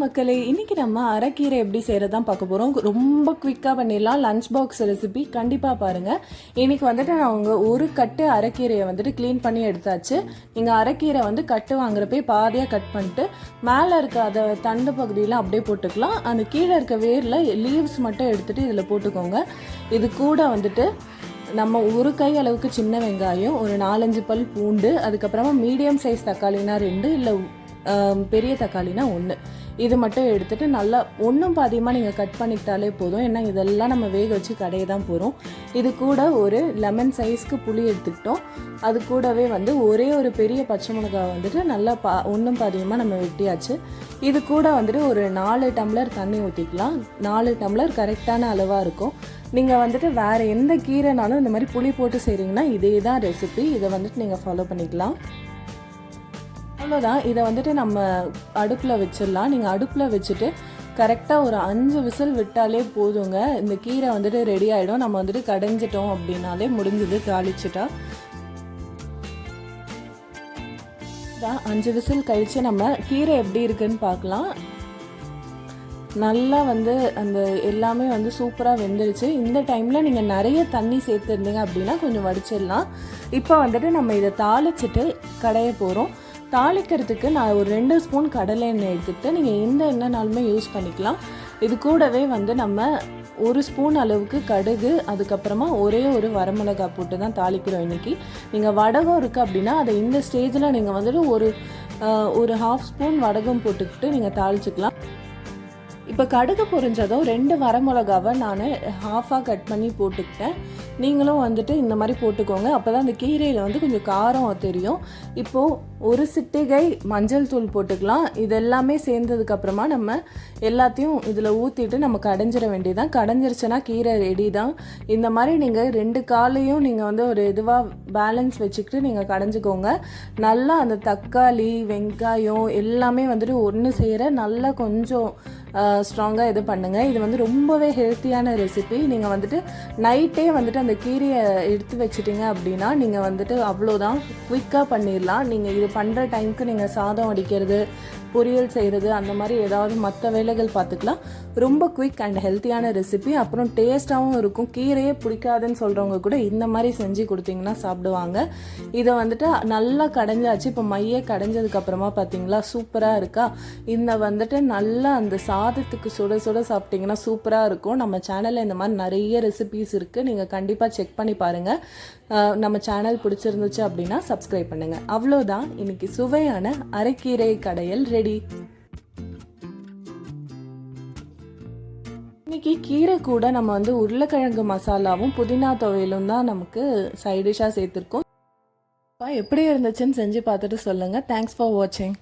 மக்களே இன்னைக்கு நம்ம அரைக்கீரை எப்படி செய்கிறதான் பார்க்க போகிறோம் ரொம்ப குவிக்காக பண்ணிடலாம். லஞ்ச் பாக்ஸ் ரெசிபி கண்டிப்பாக பாருங்கள் இன்னைக்கு வந்துட்டு நான் உங்கள் ஒரு கட்டு அரைக்கீரையை வந்துட்டு க்ளீன் பண்ணி எடுத்தாச்சு. நீங்கள் அரைக்கீரை வந்து கட்டு வாங்குறப்பே பாதியாக கட் பண்ணிட்டு மேலே இருக்க அதை தண்டு பகுதியெலாம் அப்படியே போட்டுக்கலாம். அந்த கீழே இருக்க வேரில் லீவ்ஸ் மட்டும் எடுத்துகிட்டு இதில் போட்டுக்கோங்க. இது கூட வந்துட்டு நம்ம ஒரு கை அளவுக்கு சின்ன வெங்காயம் ஒரு நாலஞ்சு பல் பூண்டு அதுக்கப்புறமா மீடியம் சைஸ் தக்காளினா ரெண்டு இல்லை பெரிய தக்காளினா ஒன்று இது மட்டும் எடுத்துட்டு நல்லா ஒன்றும் பாதியமாக நீங்கள் கட் பண்ணிக்கிட்டாலே போதும். ஏன்னா இதெல்லாம் நம்ம வேக வச்சு கடையை தான் போகிறோம் இது கூட ஒரு லெமன் சைஸ்க்கு புளி எடுத்துக்கிட்டோம். அது கூடவே வந்து ஒரே ஒரு பெரிய பச்சை மிளகாய் வந்துட்டு நல்லா பா ஒன்றும் பாதியமாக நம்ம வெட்டியாச்சு. இது கூட வந்துட்டு ஒரு நாலு டம்ளர் தண்ணி ஊற்றிக்கலாம் நாலு டம்ளர் கரெக்டான அளவாக இருக்கும். நீங்கள் வந்துட்டு வேறு எந்த கீரைனாலும் இந்த மாதிரி புளி போட்டு செய்கிறீங்கன்னா இதே தான் ரெசிபி இதை வந்துட்டு நீங்கள் ஃபாலோ பண்ணிக்கலாம். அவ்வளோதான் இதை வந்துட்டு நம்ம அடுப்பில் வச்சிடலாம். நீங்கள் அடுப்பில் வச்சுட்டு கரெக்டாக ஒரு அஞ்சு விசில் விட்டாலே போதுங்க. இந்த கீரை வந்துட்டு ரெடி ஆகிடும் நம்ம வந்துட்டு கடைஞ்சிட்டோம் அப்படின்னாலே முடிஞ்சது. தாளிச்சிட்டா. தான் அஞ்சு விசில் கழித்து நம்ம கீரை எப்படி இருக்குன்னு பார்க்கலாம். நல்லா வந்து அந்த எல்லாமே வந்து சூப்பராக வெந்துருச்சு. இந்த டைமில் நீங்கள் நிறைய தண்ணி சேர்த்துருந்தீங்க அப்படின்னா கொஞ்சம் வடிச்சிடலாம். இப்போ வந்துட்டு நம்ம இதை தாளிச்சிட்டு கடைய போகிறோம் தாளிக்கிறதுக்கு நான் ஒரு ரெண்டு ஸ்பூன் கடலை எண்ணெய் எடுத்துக்கிட்டு நீங்கள் எந்த எண்ணெய்னாலுமே யூஸ் பண்ணிக்கலாம். இது கூடவே வந்து நம்ம ஒரு ஸ்பூன் அளவுக்கு கடுகு அதுக்கப்புறமா ஒரே ஒரு வரமிளகாய் போட்டு தான் தாளிக்கிறோம் இன்றைக்கி நீங்கள் வடகம் இருக்குது அப்படின்னா அதை இந்த ஸ்டேஜில் நீங்கள் வந்துட்டு ஒரு ஒரு ஹாஃப் ஸ்பூன் வடகம் போட்டுக்கிட்டு நீங்கள் தாளிச்சிக்கலாம். இப்போ கடுகு பொரிஞ்சதும் ரெண்டு வரமிளகாவை நான் ஹாஃபாக கட் பண்ணி போட்டுக்கிட்டேன். நீங்களும் வந்துட்டு இந்த மாதிரி போட்டுக்கோங்க. அப்போ தான் அந்த கீரையில் வந்து கொஞ்சம் காரம் தெரியும். இப்போது ஒரு சிட்டிகை மஞ்சள் தூள் போட்டுக்கலாம். இது எல்லாமே சேர்ந்ததுக்கப்புறமா நம்ம எல்லாத்தையும் இதில் ஊற்றிட்டு நம்ம கடைஞ்சிட வேண்டியதான் கடைஞ்சிருச்சுன்னா கீரை ரெடி தான். இந்த மாதிரி நீங்கள் ரெண்டு காலையும் நீங்கள் வந்து ஒரு இதுவாக பேலன்ஸ் வச்சுக்கிட்டு நீங்கள் கடைஞ்சிக்கோங்க. நல்லா அந்த தக்காளி வெங்காயம் எல்லாமே வந்துட்டு ஒன்று செய்கிற நல்லா கொஞ்சம் ஸ்ட்ராங்காக இது பண்ணுங்கள் இது வந்து ரொம்பவே ஹெல்த்தியான ரெசிபி நீங்கள் வந்துட்டு நைட்டே வந்துட்டு அந்த கீரையை எடுத்து வச்சிட்டிங்க அப்படின்னா நீங்கள் வந்துட்டு அவ்வளோதான் குயிக்காக பண்ணிடலாம். நீங்கள் இது பண்ணுற டைமுக்கு நீங்கள் சாதம் அடிக்கிறது பொரியல் செய்கிறது அந்த மாதிரி ஏதாவது மற்ற வேலைகள் பார்த்துக்கலாம். ரொம்ப குயிக் அண்ட் ஹெல்த்தியான ரெசிபி அப்புறம் டேஸ்ட்டாகவும் இருக்கும். கீரையே பிடிக்காதுன்னு சொல்கிறவங்க கூட இந்த மாதிரி செஞ்சு கொடுத்தீங்கன்னா சாப்பிடுவாங்க. இதை வந்துட்டு நல்லா கடைஞ்சாச்சு. இப்போ மையே கடைஞ்சதுக்கப்புறமா பார்த்தீங்களா? சூப்பராக இருக்கா? இந்த வந்துட்டு நல்லா அந்த சாதத்துக்கு சுட சுட சாப்பிட்டிங்கன்னா சூப்பராக இருக்கும். நம்ம சேனலில் இந்த மாதிரி நிறைய ரெசிபீஸ் இருக்குது நீங்கள் கண்டிப்பாக செக் பண்ணி பாருங்கள் நம்ம சேனல் பிடிச்சிருந்துச்சு அப்படின்னா சப்ஸ்கிரைப் பண்ணுங்கள் அவ்வளோதான் இன்றைக்கி சுவையான அரைக்கீரை கடையல் ரெடி இன்னைக்கு கீரை கூட நம்ம வந்து உருளைக்கிழங்கு மசாலாவும் புதினா துவையலும் தான் நமக்கு சைடிஷாக சேர்த்துருக்கோம். எப்படி இருந்துச்சுன்னு செஞ்சு பார்த்துட்டு சொல்லுங்கள் தேங்க்ஸ் ஃபார் வாட்சிங்